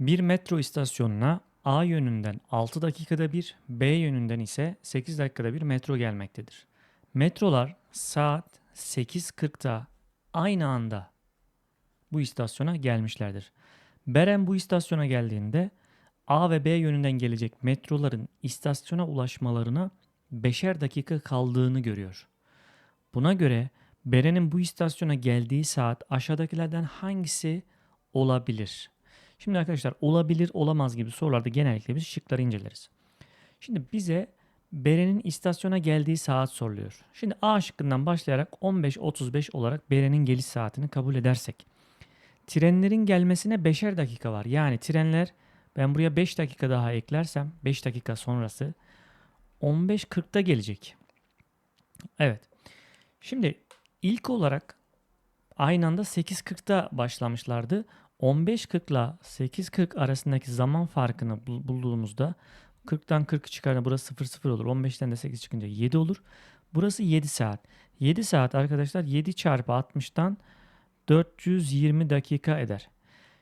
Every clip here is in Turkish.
Bir metro istasyonuna A yönünden 6 dakikada bir, B yönünden ise 8 dakikada bir metro gelmektedir. Metrolar saat 8.40'da aynı anda bu istasyona gelmişlerdir. Beren bu istasyona geldiğinde A ve B yönünden gelecek metroların istasyona ulaşmalarına 5'er dakika kaldığını görüyor. Buna göre Beren'in bu istasyona geldiği saat aşağıdakilerden hangisi olabilir? Şimdi arkadaşlar olabilir olamaz gibi sorularda genellikle biz şıkları inceleriz. Şimdi bize Beren'in istasyona geldiği saat soruluyor. Şimdi A şıkkından başlayarak 15.35 olarak Beren'in geliş saatini kabul edersek. Trenlerin gelmesine 5'er dakika var. Yani trenler ben buraya 5 dakika daha eklersem 5 dakika sonrası 15.40'da gelecek. Evet. Şimdi ilk olarak aynı anda 8.40'da başlamışlardı. 15.40 ile 8.40 arasındaki zaman farkını bul- bulduğumuzda 40'tan 40 çıkarınca burası 00 olur. 15'ten de 8 çıkınca 7 olur. Burası 7 saat. 7 saat arkadaşlar 7 çarpı 60'tan 420 dakika eder.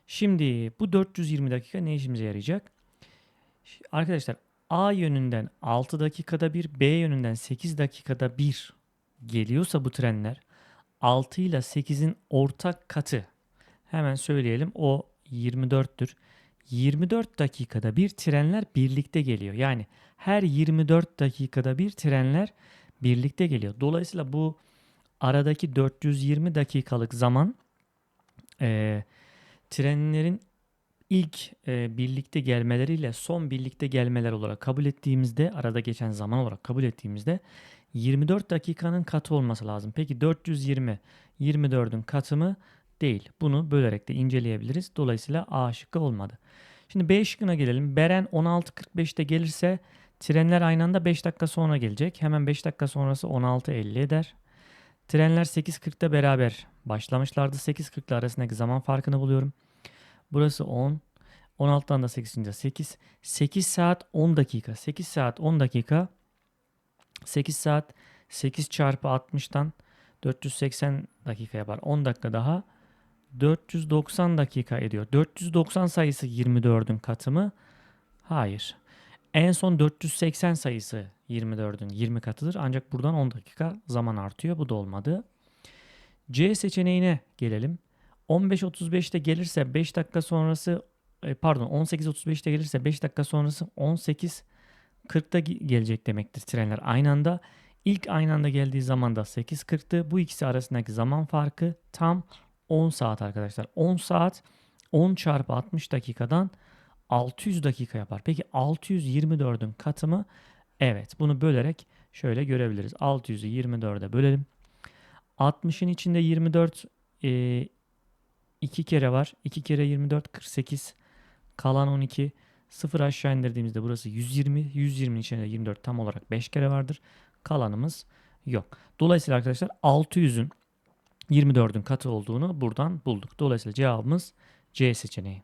Şimdi bu 420 dakika ne işimize yarayacak? Arkadaşlar A yönünden 6 dakikada bir, B yönünden 8 dakikada bir geliyorsa bu trenler 6 ile 8'in ortak katı. Hemen söyleyelim o 24'tür. 24 dakikada bir trenler birlikte geliyor. Yani her 24 dakikada bir trenler birlikte geliyor. Dolayısıyla bu aradaki 420 dakikalık zaman eee, trenlerin ilk eee, birlikte gelmeleriyle son birlikte gelmeler olarak kabul ettiğimizde arada geçen zaman olarak kabul ettiğimizde 24 dakikanın katı olması lazım. Peki 420 24'ün katı mı? Değil. Bunu bölerek de inceleyebiliriz. Dolayısıyla A şıkkı olmadı. Şimdi B şıkkına gelelim. Beren 16.45'te gelirse trenler aynı anda 5 dakika sonra gelecek. Hemen 5 dakika sonrası 16.50 eder. Trenler 8.40'da beraber başlamışlardı. 8.40 ile arasındaki zaman farkını buluyorum. Burası 10. 16'dan da 8'ince 8. 8 saat 10 dakika. 8 saat 10 dakika. 8 saat 8 çarpı 60'tan 480 dakika yapar. 10 dakika daha 490 dakika ediyor. 490 sayısı 24'ün katı mı? Hayır. En son 480 sayısı 24'ün 20 katıdır. Ancak buradan 10 dakika zaman artıyor. Bu da olmadı. C seçeneğine gelelim. 15.35'te gelirse 5 dakika sonrası e, pardon 18.35'te gelirse 5 dakika sonrası 18.40'da ge- gelecek demektir trenler aynı anda. İlk aynı anda geldiği zaman da 8.40'tı. Bu ikisi arasındaki zaman farkı tam 10 saat arkadaşlar. 10 saat 10 çarpı 60 dakikadan 600 dakika yapar. Peki 624'ün katı mı? Evet bunu bölerek şöyle görebiliriz. 600'ü 24'e bölelim. 60'ın içinde 24 e, 2 kere var. 2 kere 24 48. Kalan 12. 0 aşağı indirdiğimizde burası 120. 120'nin içinde 24 tam olarak 5 kere vardır. Kalanımız yok. Dolayısıyla arkadaşlar 600'ün 24'ün katı olduğunu buradan bulduk. Dolayısıyla cevabımız C seçeneği.